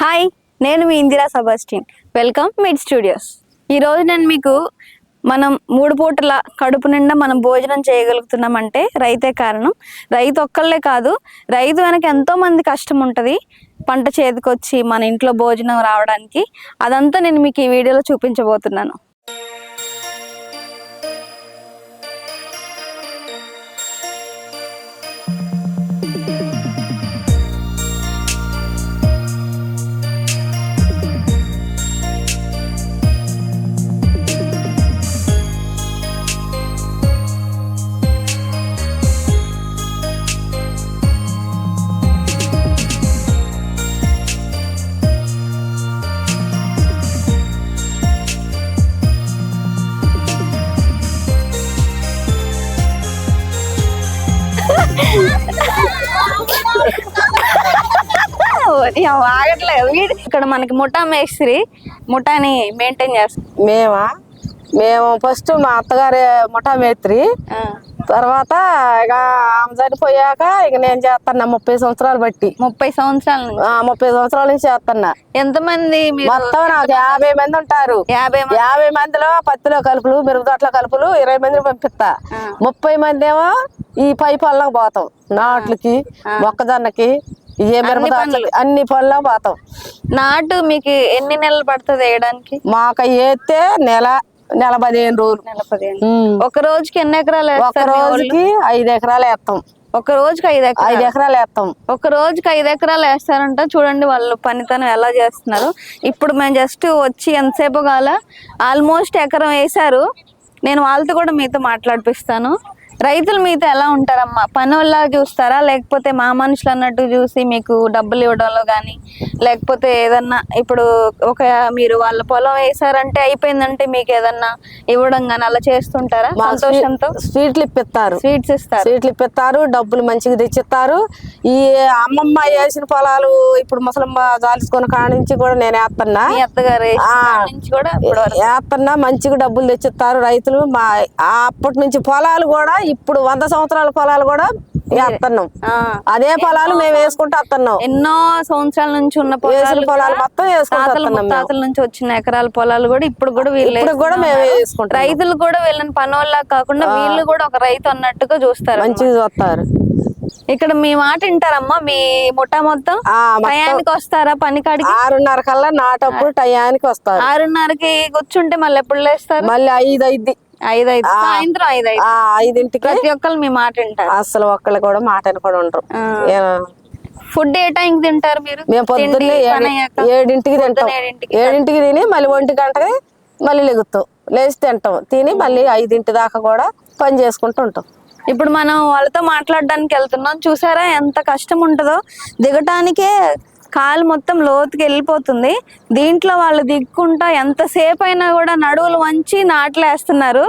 Hi నేను మీ Indira Sebastian. Welcome mid studios. ఈరోజు నేను మీకు మనం మూడు పూటల కడుపు నిండా మనం భోజనం చేయగలుగుతున్నామంటే రైతే కారణం. రైతు ఒక్కళ్ళే కాదు రైతు వెనక ఎంతోమంది కష్టం ఉంటుంది. పంట చేతికొచ్చి మన ఇంట్లో భోజనం రావడానికి. అదంతా నేను మీకు ఈ వీడియోలో చూపించబోతున్నాను. ఇక ఆగట్లేదు. వీడు ఇక్కడ మనకి ముఠా మేస్త్రి ముఠాని మెయింటైన్ చేస్తాం. మేమా? మేము ఫస్ట్ మా అత్తగారి ముఠా మేత్రి తర్వాత ఇక ఆమె చనిపోయాక ఇక నేను చేస్తున్నా ముప్పై సంవత్సరాలు బట్టి. ముప్పై సంవత్సరాల ముప్పై సంవత్సరాల నుంచి చేస్తున్నా ఎంతమంది మొత్తం నాకు యాభై మంది ఉంటారు. యాభై యాభై మందిలో పత్తిలో కలుపులు మిరపతోటల కలుపులు ఇరవై మందిని పంపిస్తా. ముప్పై మంది ఏమో ఈ పై పొలం పోతాం. నాట్లకి మొక్కజొన్నకి ఏ అన్ని పొలం పోతాం. నాటు మీకు ఎన్ని నెలలు పడుతుంది వేయడానికి? మాకు ఏతే నెల నెల పదిహేను రోజులు. నెల పదిహేను. ఒక రోజుకి ఎన్ని ఎకరాలు ఒక? రోజుకి ఐదు ఎకరాలు వేస్తాం. ఒక రోజుకి ఐదు ఐదు ఎకరాలు వేస్తాం. ఒక రోజుకి ఐదు ఎకరాలు వేస్తారంట. చూడండి వాళ్ళు పనితనం ఎలా చేస్తున్నారు. ఇప్పుడు మేము జస్ట్ వచ్చి ఎంతసేపు కాల? ఆల్మోస్ట్ ఎకరం వేశారు. నేను వాళ్ళతో కూడా మీతో మాట్లాడిపిస్తాను. రైతులు మీతో ఎలా ఉంటారమ్మా? పని వల్ల చూస్తారా? లేకపోతే మా మనుషులు అన్నట్టు చూసి మీకు డబ్బులు ఇవ్వడంలో కానీ లేకపోతే ఏదన్నా ఇప్పుడు ఒక మీరు వాళ్ళ పొలం వేసారంటే అయిపోయిందంటే మీకు ఏదన్నా ఇవ్వడం కానీ అలా చేస్తుంటారా? సంతోషంతో స్వీ- స్వీట్లు ఇప్పిస్తారు. స్వీట్స్ ఇస్తారు. స్వీట్లు ఇప్పిస్తారు డబ్బులు మంచిగా తెచ్చిస్తారు. ఈ అమ్మమ్మ వేసిన పొలాలు ఇప్పుడు ముసలమ్మ జాలిసుకున్న కాడ నుంచి కూడా నేను వేస్తున్నా అత్తగారు నుంచి కూడా వేస్తున్నా మంచిగా డబ్బులు తెచ్చిస్తారు రైతులు. మా అప్పటి నుంచి పొలాలు కూడా ఇప్పుడు వంద సంవత్సరాల పొలాలు కూడా వేస్తున్నాం ఆ. అదే పొలాలు మేము వేసుకుంటూ వస్తున్నాం ఎన్నో సంవత్సరాల నుంచి ఉన్న పొలాలు మొత్తం వేసుకుంటూ తాతల నుంచి వచ్చిన ఎకరాల పొలాలు కూడా ఇప్పుడు కూడా వీళ్ళు కూడా. మేమే వేసుకుంటాం రైతులు కూడా వీళ్ళని పనోళ్ళ కాకుండా వీళ్ళు కూడా ఒక రైతు అన్నట్టుగా చూస్తారు మంచిగా చూస్తారు. ఇక్కడ మీ మాట వింటారమ్మా? మీ ముఠా మొత్తం టయానికి వస్తారా పని కాడికి ఆరున్నర కల్లా నాటప్పుడు టయానికి వస్తారు. ఆరున్నరకి కూర్చుంటే మళ్ళీ ఎప్పుడు లేస్తారు? మళ్ళీ ఐదు ఐదు సాయంత్రం ఐదింటికి ప్రతి ఒక్కరు మీ మాట వింటారు. అసలు ఒక్కళ్ళు కూడా మాటని కూడా. ఏ- ఫుడ్ ఏ టైంకి తింటారు మీరు? మేము పొద్దున్నే? ఏడింటికి తింటాం. ఏడింటికి తిని మళ్ళీ ఒంటి గంటకి మళ్ళీ లెగుతాం. లేచి తింటాం. తిని మళ్ళీ ఐదింటి దాకా కూడా పని చేసుకుంటూ ఉంటాం. ఇప్పుడు మనం వాళ్ళతో మాట్లాడడానికి వెళ్తున్నాం. చూసారా ఎంత కష్టం ఉంటుందో? దిగటానికే కాలు మొత్తం లోతుకి వెళ్ళిపోతుంది. దీంట్లో వాళ్ళు దిక్కుంటా ఎంతసేపు అయినా కూడా నడువులు వంచి నాట్లేస్తున్నారు.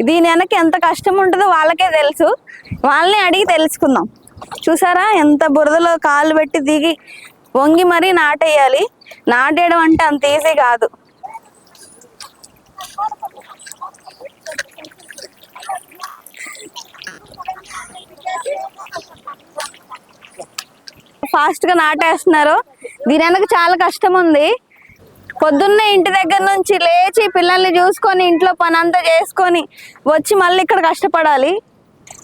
దీని వెనక ఎంత కష్టం ఉంటుందో వాళ్ళకే తెలుసు. వాళ్ళని అడిగి తెలుసుకుందాం. చూసారా? ఎంత బురదలో కాలు పెట్టి దిగి వంగి మరీ నాటేయాలి. నాటేయడం అంటే అంత ఈజీ కాదు. ఫాస్ట్గా నాటేస్తున్నారు. దీని వెనక చాలా కష్టం ఉంది పొద్దున్నే ఇంటి దగ్గర నుంచి లేచి పిల్లల్ని చూసుకొని ఇంట్లో పని అంతా చేసుకొని వచ్చి మళ్ళీ ఇక్కడ కష్టపడాలి.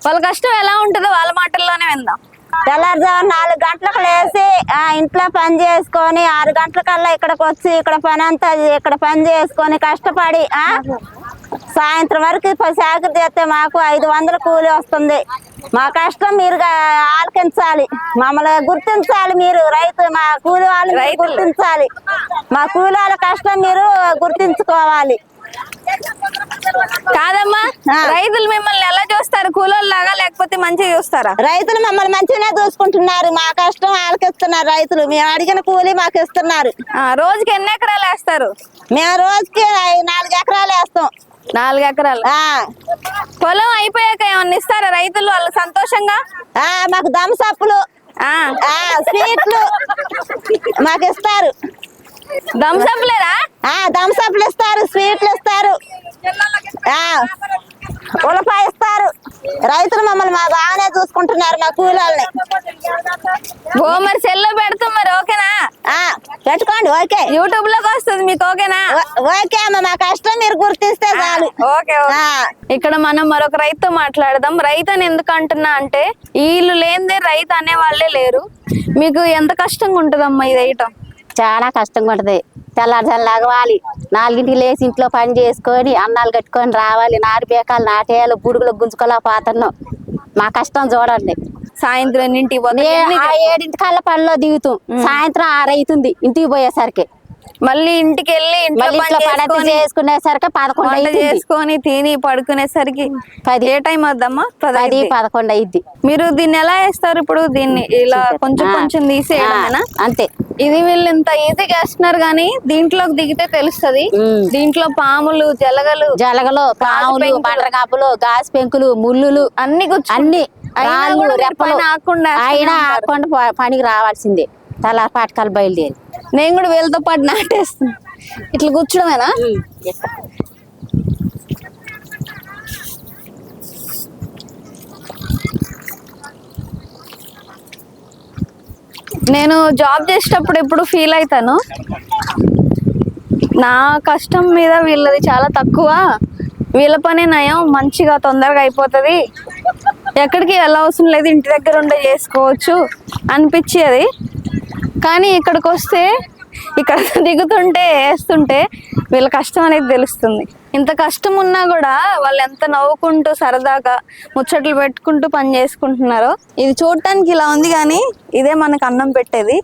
వాళ్ళ కష్టం ఎలా ఉంటుందో వాళ్ళ మాటల్లోనే విందాం. తెల్లారుజాము నాలుగు గంటలకు లేచి ఆ ఇంట్లో పని చేసుకొని ఆరు గంటలకల్లా ఇక్కడికి వచ్చి ఇక్కడ పని అంతా ఇక్కడ పని చేసుకొని కష్టపడి సాయంత్రం వరకు సాగురు చేస్తే మాకు ఐదు వందల కూలి వస్తుంది. మా కష్టం మీరు ఆలకించాలి. మమ్మల్ని గుర్తించాలి మీరు. రైతు మా కూలి వాళ్ళు. గుర్తించాలి. మా కూలి వాళ్ళ కష్టం మీరు గుర్తించుకోవాలి. కాదమ్మా. రైతులు మిమ్మల్ని ఎలా చూస్తారు? కూలోళ్ళలాగా లేకపోతే మంచిగా చూస్తారా? రైతులు మమ్మల్ని మంచిగానే చూసుకుంటున్నారు. మా కష్టం ఆలకిస్తున్నారు రైతులు. మేము అడిగిన కూలి మాకు ఇస్తున్నారు. ఆ, రోజుకి ఎన్ని ఎకరాలు వేస్తారు? మేము రోజుకి నాలుగు ఎకరాలు వేస్తాం. నాలుగు ఎకరాలు. ఆ, పొలం అయిపోయాక ఏమన్నా ఇస్తారా రైతులు వాళ్ళు సంతోషంగా? ఆ, మాకు దమ్సప్పులు ఆ. ఆ, స్వీట్లు మాకు ఇస్తారు. ఆ దమ్సప్పులు ఇస్తారు స్వీట్లు ఇస్తారు. ఆ, ఉల్లిపాయ ఇస్తారు. రైతులు మమ్మల్ని మా బాగానే చూసుకుంటున్నారు మా కూలీలని ఓ మరి సెల్లో పెడతాం మరి ఓకేనా? పెట్టుకోండి ఓకే. యూట్యూబ్లోకి వస్తుంది మీకు ఓకేనా? ఓకే అమ్మ మా కష్టం మీరు గుర్తిస్తే చాలు. ఓకే. ఇక్కడ మనం మరొక రైతుతో మాట్లాడదాం. రైతు అని ఎందుకు అంటున్నా అంటే వీళ్ళు లేనిదే రైతు అనే వాళ్ళే లేరు. మీకు ఎంత కష్టంగా ఉంటుందమ్మా ఇది వేయటం చాలా కష్టంగా ఉంటది. తెల్లారి తెల్లగవాలి నాలుగింటికి లేచి ఇంట్లో పని చేసుకొని అన్నాలు కట్టుకొని రావాలి. నారు బేకాలు నాటేయాలి బుడుగులు గుంజుకోలేకపోతున్నాం. మా కష్టం చూడండి. సాయంత్రం ఆ ఏడింటి కల్లా పనిలో దిగుతాం సాయంత్రం ఆరైతుంది ఇంటికి పోయేసరికి. మళ్ళీ ఇంటికి వెళ్ళి ఇంట్లో చేసుకొని, చేసుకునేసరికి పదకొండు చేసుకొని తిని పడుకునేసరికి పది. ఏ టైం అవుద్దమ్మా పది. పదకొండు అయింది మీరు దీన్ని ఎలా వేస్తారు ఇప్పుడు? దీన్ని ఇలా కొంచెం కొంచెం తీసేయడమేనా అంతే. ఇది వీళ్ళు ఇంత ఈజీగా వేస్తున్నారు కానీ దీంట్లోకి దిగితే తెలుస్తది. దీంట్లో పాములు జలగలు జలగలు పాములు పెంకులు. బండరకాపులు గాజు పెంకులు ముళ్ళులు అన్ని అన్ని. అయినా ఆకుండా పనికి రావాల్సిందే. తల పాటకాలు బయలుదేరి. నేను కూడా వీళ్ళతో పాటు నాటేస్తాను ఇట్లా కూర్చోడమేనా? నేను జాబ్ చేసేటప్పుడు ఎప్పుడు ఫీల్ అవుతాను నా కష్టం మీద వీళ్ళది చాలా తక్కువ. వీళ్ళ పని నయం మంచిగా తొందరగా అయిపోతుంది. ఎక్కడికి వెళ్ళవసరం లేదు ఇంటి దగ్గర ఉండే చేసుకోవచ్చు అనిపించేది. కానీ ఇక్కడికి వస్తే ఇక్కడ దిగుతుంటే వేస్తుంటే వీళ్ళ కష్టం అనేది తెలుస్తుంది. ఇంత కష్టం ఉన్నా కూడా వాళ్ళు ఎంత నవ్వుకుంటూ సరదాగా ముచ్చట్లు పెట్టుకుంటూ పని చేసుకుంటున్నారో ఇది చూడటానికి ఇలా ఉంది కానీ ఇదే మనకు అన్నం పెట్టేది.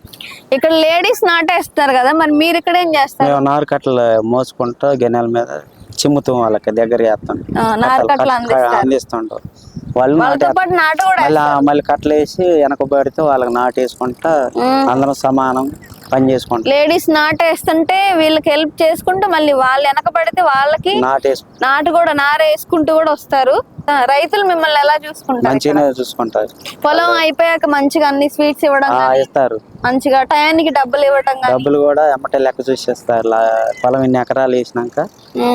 ఇక్కడ లేడీస్ నాటేస్తారు కదా మరి మీరు ఇక్కడ ఏం చేస్తారు? మేము నారు కట్టలు మోసుకుంటూ గిన్నెల మీద చిమ్ముతాం వాళ్ళకి దగ్గర చేస్తాం. ఆ, నారు కట్టలు అందిస్తారు. అందిస్తుంటాం. వాళ్ళు మళ్ళీ మళ్ళీ కట్టలు వేసి వెనక పెడితే వాళ్ళకి నాటేసుకుంటా అందరం సమానం పని చేసుకుంటాం. లేడీస్ నాటేస్తుంటే వీళ్ళకి హెల్ప్ చేసుకుంటూ మళ్ళీ వాళ్ళు వెనక పడితే వాళ్ళకి నాటు కూడా నారేసుకుంటూ కూడా వస్తారు. రైతులు మిమ్మల్ని ఎలా చూసుకుంటారు మంచిగానే చూసుకుంటారు. పొలం అయిపోయాక మంచిగా అన్ని స్వీట్స్ ఇవ్వడం ఆ, గానీ, ఇస్తారు. మంచిగా టయానికి డబ్బులు ఇవ్వడం డబ్బులు కూడా ఎమ్మటే లెక్క చూసేస్తారు. లా- పొలం ఇన్ని ఎకరాలు వేసినాక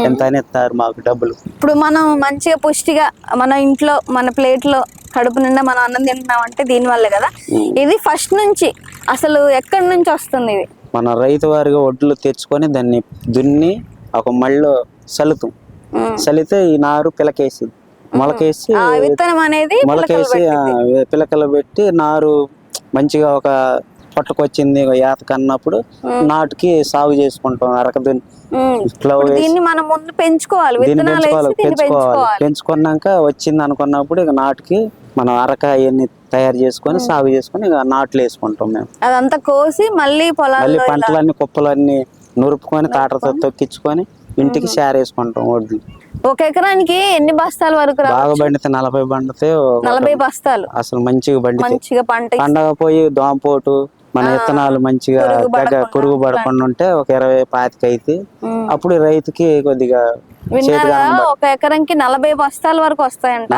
ఎంత అని ఇస్తారు మాకు డబ్బులు. ఇప్పుడు మనం మంచిగా పుష్టిగా మన ఇంట్లో మన ప్లేట్లో కడుపు నిండా మనం అన్నం తింటున్నాం అంటే దీని వల్లే కదా ఇది ఫస్ట్ నుంచి అసలు ఎక్కడి నుంచి వస్తుంది ఇది? మన రైతు వారిగా ఒడ్లు తెచ్చుకొని దాన్ని దున్ని ఒక మళ్ళీ సలుతాం. ఉమ్. సలితే ఈ నారు పిలకేసి మొలకేసి విత్తనం అనేది మొలకేసి పిలకలు పెట్టి నారు మంచిగా ఒక పట్టుకొచ్చింది ఏత కన్నప్పుడు నాటుకి సాగు చేసుకుంటాం అరక దున్ని మనం ముందు పెంచుకోవాలి పెంచుకోవాలి పెంచుకున్నాక వచ్చింది అనుకున్నప్పుడు ఇక నాటుకి మనం అరక అవన్నీ తయారు చేసుకొని సాగు చేసుకొని ఇక నాట్లు వేసుకుంటాం మేము. అదంతా కోసి మళ్ళీ మళ్ళీ పొలాల్లో ఇలా- పంటలన్నీ కుప్పలన్నీ నురుపుకొని తాటతో తొక్కించుకొని ఇంటికి షేరేసుకుంటాం వడ్లు. ఒక ఎకరానికి ఎన్ని బస్తాల వరకు బాగా బండితే నలభై బండితే ఒక- నలభై బస్తాలు. అసలు మంచిగా బండితే మంచిగా పంట. పండగ పోయి దోమపోటు మన విత్తనాలు మంచిగా పురుగు దగ్గర పడకుండా. పురుగు పడకుండా ఉంటే ఒక ఇరవై పాతిక అయితే. అప్పుడు రైతుకి కొద్దిగా ఒక ఎకరంకి నలభై బస్తాల వరకు వస్తాయంట.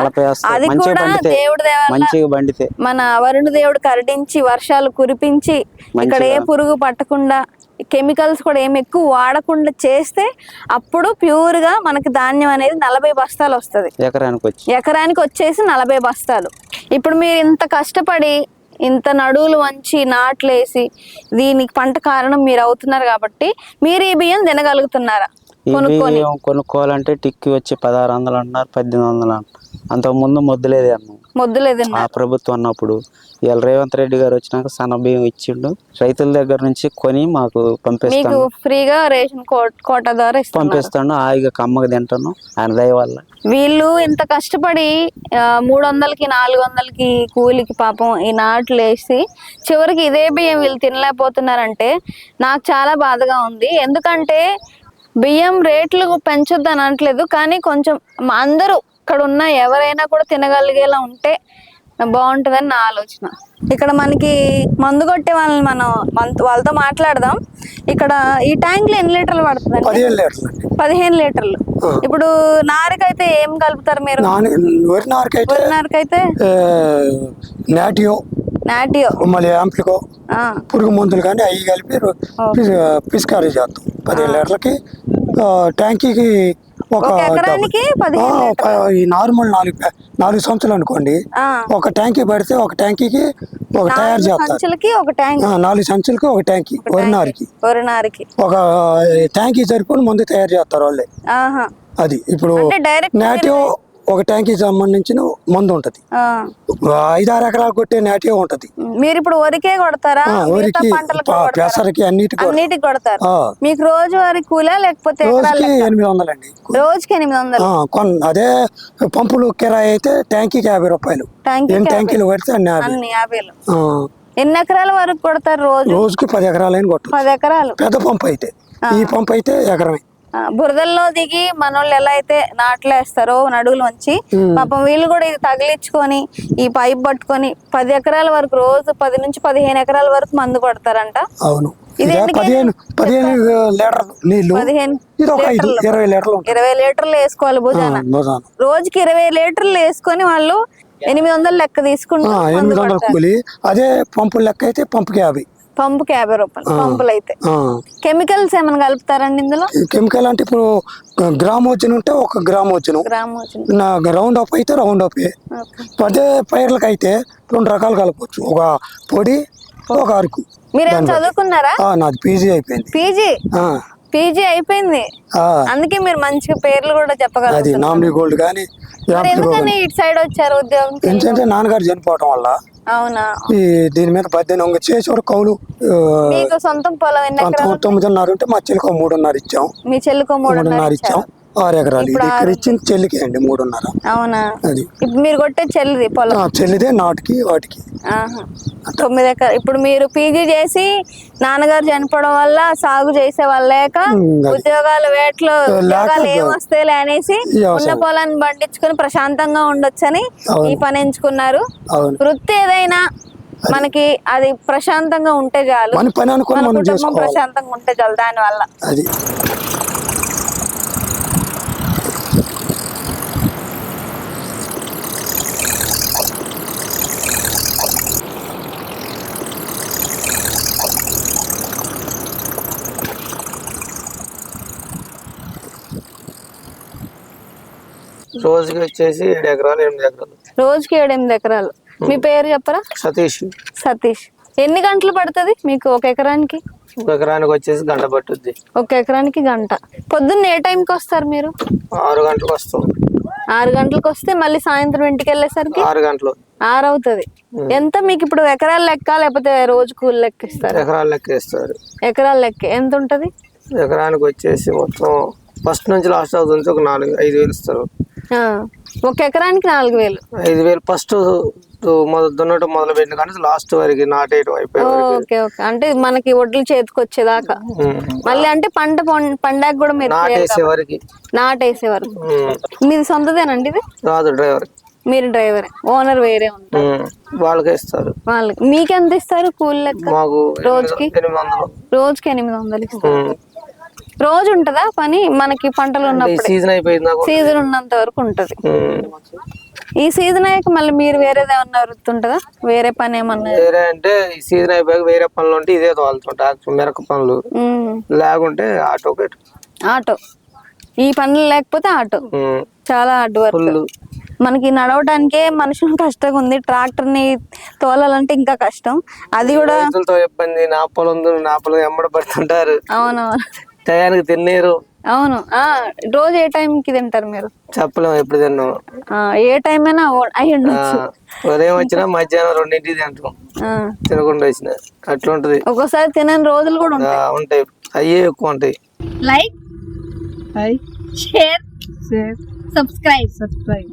అది మంచిగా కూడా పండితే దేవుడి మంచిగా బండితే మన వరుణ దేవుడు కరడించి వర్షాలు కురిపించి ఇక్కడ ఏ పురుగు పట్టకుండా కెమికల్స్ కూడా ఏమి ఎక్కువ వాడకుండా చేస్తే అప్పుడు ప్యూర్గా మనకి ధాన్యం అనేది నలభై బస్తాలు వస్తది. ఎకరానికి వచ్చి. ఎకరానికి వచ్చేసి నలభై బస్తాలు. ఇప్పుడు మీరు ఇంత కష్టపడి ఇంత నడువులు వంచి నాట్లేసి దీనికి పంట కారణం మీరు అవుతున్నారు కాబట్టి మీరు ఈ బియ్యం తినగలుగుతున్నారా? కొనుక్కోవాలంటే టిక్కి వచ్చి పదహారు వందలు అంటున్నారు పద్దెనిమిది వందలు అంటున్నారు. అంతకు ముందు మొద్దులేదే అన్నాం. మొద్దులే ఆ ప్రభుత్వం అన్నప్పుడు ఇవాళ రేవంత్ రెడ్డి గారు వచ్చినాక సన్న బియ్యం ఇచ్చిండు. రైతుల దగ్గర నుంచి కొని మాకు పంపిస్తాను. ఫ్రీగా రేషన్ కోట ద్వారా పంపిస్తాను. హాయిగా కమ్మగా తింటాను. ఆయన దయ వల్ల. వీళ్ళు ఇంత కష్టపడి మూడు వందలకి నాలుగు వందలకి కూలికి పాపం ఈ నాట్లు వేసి చివరికి ఇదే బియ్యం వీళ్ళు తినలేకపోతున్నారంటే నాకు చాలా బాధగా ఉంది. ఎందుకంటే బియ్యం రేట్లు పెంచొద్దు అని అనట్లేదు కానీ కొంచెం మా అందరూ ఇక్కడ ఉన్న ఎవరైనా కూడా తినగలిగేలా ఉంటే బాగుంటుందని నా ఆలోచన. ఇక్కడ మనకి మందు కొట్టే వాళ్ళని మనం వాళ్ళతో మాట్లాడదాం. ఇక్కడ ఈ ట్యాంక్లో ఎన్ని లీటర్లు పడుతుంది పదిహేను లీటర్లు అండి. పదిహేను లీటర్లు. ఇప్పుడు నారికైతే ఏం కలుపుతారు మీరు? వరి నారకైతే వరి నారికైతే? నాటియో నాటియో. మళ్ళీ పురుగు మందులు కానీ అవి కలిపి పిస్- పిస్కారీ చేస్తాం. పదిహేను లీటర్లకి. ట్యాంకీకి ఒక ఈ నార్మల్ నాలుగు నాలుగు సంవత్సరాలు అనుకోండి. ఒక ట్యాంకీ పడితే ఒక ట్యాంకీకి ఒక తయారు చేస్తారు. సంచులకి ఒక ట్యాంక్. ఆ, నాలుగు సంచులకి ఒక ట్యాంకీ వరి నారికి వరి నారికి ఒక ట్యాంకీ సరిపోని ముందు తయారు చేస్తారు వాళ్ళే. అది ఇప్పుడు నాటివ్ ఒక ట్యాంకీ సంబంధించిన మందు ఉంటది. ఆ, ఐదారు ఎకరాలు కొట్టే నాటివ్ ఉంటది. మీరు ఇప్పుడు వరికే కొడతారా? వరికి? పెసరకి అన్నిటికీ అన్నిటికి కొడతారు. మీకు రోజు వరి కూలా లేకపోతే ఎకరాలు రోజుకి ఎనిమిది వందలండి. రోజుకి ఎనిమిది వందలు? అదే పంపులు కిరాయి అయితే ట్యాంకీకి యాభై రూపాయలు. ట్యాంకీ ఎన్ని ట్యాంకీలు పడితే అన్ని యాభై. ఎన్ని ఎకరాల వరకు కొడతారు రోజు? రోజుకి పది ఎకరాలైన కొట్టు పది ఎకరాలు. పెద్ద పంపు అయితే. ఈ పంపు అయితే ఎకరమే. బురదల్లో దిగి మనోళ్ళు ఎలా అయితే నాట్లేస్తారో నడువులు వచ్చి పాపం వీళ్ళు కూడా ఇది తగిలించుకొని ఈ పైప్ పట్టుకొని పది ఎకరాల వరకు రోజు పది నుంచి పదిహేను ఎకరాల వరకు మందు కొడతారంట అవును. పదిహేను నీళ్ళు ఇరవై లీటర్లు ఇరవై లీటర్లు వేసుకోవాలి భుజాన. రోజుకి ఇరవై లీటర్లు వేసుకొని వాళ్ళు ఎనిమిది వందలు లెక్క తీసుకుంటారు మందు ఎనిమిది వందల కొడతారు. కూలి. అదే పంపుల లెక్క అయితే పంపుకి యాభై. పంపుకి యాభై రూపాయలు పంపులు అయితే. కెమికల్స్ ఏమైనా కలుపుతారండి ఇందులో? కెమికల్ అంటే ఇప్పుడు గ్రామ్ వచ్చిన ఉంటే ఒక గ్రామ్ వచ్చును రౌండ్ అప్ అయితే రౌండ్ అప్. అదే పైర్లకు అయితే రెండు రకాలు కలపవచ్చు ఒక పొడి ఒక అరకు. మీరేం చదువుకున్నారా? నాది పీజీ అయిపోయింది. పీజీ? ఆ, పీజీ అయిపోయింది. అందుకే మీరు మంచిగా పేర్లు కూడా అది చెప్పగలరు నామినీ గోల్డ్ కానీ ఎందుకని ఇటు సైడ్ వచ్చారు ఉద్యోగం ఎందుకంటే నాన్నగారు చనిపోవటం వల్ల అవునా? ఈ దీని మీద పద్దెనిమిది వంగ చేసేవారు కౌలు. మీకు సొంతం పొలం ఎన్ని ఎకరాలు తొమ్మిదిన్నర ఉంటే మా చెల్లికి మూడున్నర ఇచ్చాం. మీ చెల్లికో మూడున్నర ఇచ్చాం. ఆరు ఎకరాలు. ఇది ఇక్కడ చెల్లికి అండి మూడున్నర. అవునా? అది. ఇప్పుడు మీరు కొట్టే చెల్లిది పొలం. ఆ, చెల్లిదే నాటికి వాటికి. ఆహా. తొమ్మిది ఎకరాలు ఇప్పుడు మీరు పీజీ చేసి నాన్నగారు చనిపోవడం వల్ల సాగు చేసే వాళ్ళు లేక ఉమ్, అది. ఉద్యోగాలు వేట్లో ఉద్యోగాలు ఏం వస్తాయిలే అనేసి ఈ. ఉన్న పొలాన్ని పండించుకొని ప్రశాంతంగా ఉండొచ్చని అవును. ఈ పని ఎంచుకున్నారు. అవును. వృత్తి ఏదైనా మనకి అది ప్రశాంతంగా ఉంటే చాలు. మన పని అనుకుని మన మనం కుటుంబం చేసుకోవాలి. ప్రశాంతంగా ఉంటే చాలు దాని వల్ల అది. రోజుకి వచ్చేసి ఏడు ఎకరాలు ఎనిమిది ఎకరాలు. రోజుకి ఏడు ఎనిమిది ఎకరాలు. మీ పేరు చెప్పరా? సతీష్. సతీష్. ఎన్ని గంటలు పడుతుంది మీకు ఒక ఎకరానికి? ఒక ఎకరానికి వచ్చేసి గంట పట్టుద్ది. ఒక ఎకరానికి గంట. పొద్దున్న ఏ టైంకి వస్తారు మీరు? ఆరు గంటలకు వస్తాం. ఆరు గంటలకు వస్తే మళ్ళీ సాయంత్రం ఇంటికి వెళ్ళేసరికి? ఆరు గంటలు. ఆరు అవుతుంది. ఎంత మీకు ఇప్పుడు ఎకరాల లెక్క లేకపోతే రోజు కూలి లెక్క ఇస్తారు ఎకరాలు లెక్క వేస్తారు ఎకరాల లెక్క. ఎంత ఉంటది? ఎకరానికి వచ్చేసి మొత్తం ఫస్ట్ నుంచి లాస్ట్ అవుతుంది ఒక నాలుగు ఐదు వేలు ఇస్తారు. ఒక ఎకరానికి నాలుగు వేలు. ఐదు వేలు ఫస్ట్ మొదలు దున్నటం మొదలు పెట్టిన కానీ లాస్ట్ వరకు నాటేయడం అయిపోయే వరకు. Okay okay. అంటే మనకి వడ్లు చేతికి వచ్చేదాకా. మళ్ళీ అంటే పంట పండాక కూడా మీరు నాటేసే. వరకు. నాటేసే వరకు. మీది సొంతదేనండి ఇది? రాదు డ్రైవర్. మీరు డ్రైవర్. ఓనర్ వేరే ఉమ్. వాళ్ళకే ఇస్తారు. వాళ్ళకి. మీకు ఎంత ఇస్తారు కూలి లెక్క? మాకు రోజుకి? రోజుకి ఎనిమిది వందలు ఇస్తారు. రోజు ఉంటదా పని? మనకి పంటలు ఉన్నప్పుడు. సీజన్ అయిపోయింది సీజన్ ఉన్నంత వరకు ఉంటది. ఈ సీజన్ అయ్యాక మళ్ళీ మీరు వేరేది ఏమన్నా వృత్తి ఉంటుందా వేరే పని ఏమన్నా? వేరే అంటే ఈ సీజన్ అయిపోయాక వేరే పనులు ఉంటే ఇదే తోలుతుంటా మిరక పనులు. లేకుంటే ఆటో ఆటో. ఈ పనులు లేకపోతే ఆటో. చాలా హార్డ్ వర్క్. మనకి నడవడానికే మనుషులు కష్టంగా ఉంది ట్రాక్టర్ని తోలాలంటే ఇంకా కష్టం. అది కూడా ఇబ్బంది నా పొలం ఉంది, నా పొలం ఎమ్మడ పడుతుంటారు. అవునవును. టయానికి తినేరు అవును. ఆ రోజు ఏ time కి తింటారు మీరు? చెప్పలేము ఎప్పుడు తిన్నాం. ఆ, ఏ టైం అయినా అయి ఉండొచ్చు. ఉదయం వచ్చినా మధ్యాహ్నం రెండింటికి తింటాం. ఆ, తినకుండా వచ్చిన అట్లా ఉంటది ఒక్కోసారి తినని రోజులు కూడా ఆ, ఉంటాయి. ఉంటాయి. అయ్యే ఎక్కువ ఉంటాయి. Like share share subscribe. Subscribe.